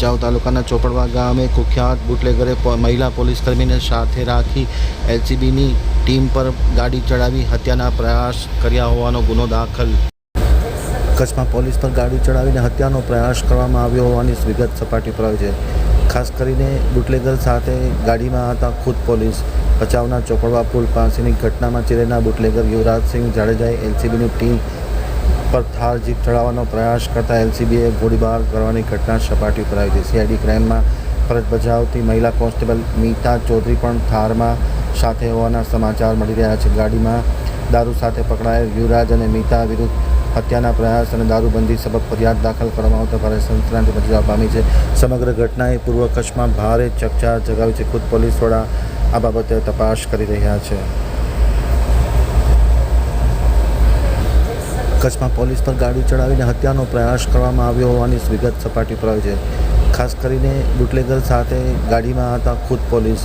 ભચાઉ તાલુકાના ચોપડવા ગામે કુખ્યાત બુટલેગરે મહિલા પોલીસ કર્મીને સાથે રાખી એલસીબીની ટીમ પર ગાડી ચડાવી હત્યાના પ્રયાસ કર્યા હોવાનો ગુનો દાખલ. કચ્છમાં પોલીસ પર ગાડી ચડાવીને હત્યાનો પ્રયાસ કરવામાં આવ્યો હોવાની વિગત સપાટી પર આવી છે. ખાસ કરીને બુટલેગર સાથે ગાડીમાં હતા ખુદ પોલીસ. ભચાઉના ચોપડવા પુલ પાસેની ઘટનામાં ચિરેના બુટલેગર યુવરાજસિંહ જાડેજાએ એલસીબીની ટીમ પર થાર જીપ ચડાવવાનો પ્રયાસ કરતા એલસીબીએ ગોળીબાર કરવાની ઘટના સપાટી ઉપર આવી છે. સીઆઈડી ક્રાઇમમાં ફરજ બજાવતી મહિલા કોન્સ્ટેબલ મીતા ચૌધરી પણ થારમાં સાથે હોવાના સમાચાર મળી રહ્યા છે. ગાડીમાં દારૂ સાથે પકડાયેલ યુવરાજ અને મીતા વિરુદ્ધ હત્યાના પ્રયાસ અને દારૂબંધી સબબ ફરિયાદ દાખલ કરવામાં આવતા ભારે સંક્રાંતિ મચી પામી છે. સમગ્ર ઘટનાએ પૂર્વ કચ્છમાં ભારે ચકચાર જગાવી છે. ખુદ પોલીસ વડા આ બાબતે તપાસ કરી રહ્યા છે. કચ્છમાં પોલીસ પર ગાડી ચડાવીને હત્યાનો પ્રયાસ કરવામાં આવ્યો હોવાની વિગત સપાટી પર આવી છે. ખાસ કરીને બુટલેગર સાથે ગાડીમાં હતા ખુદ પોલીસ.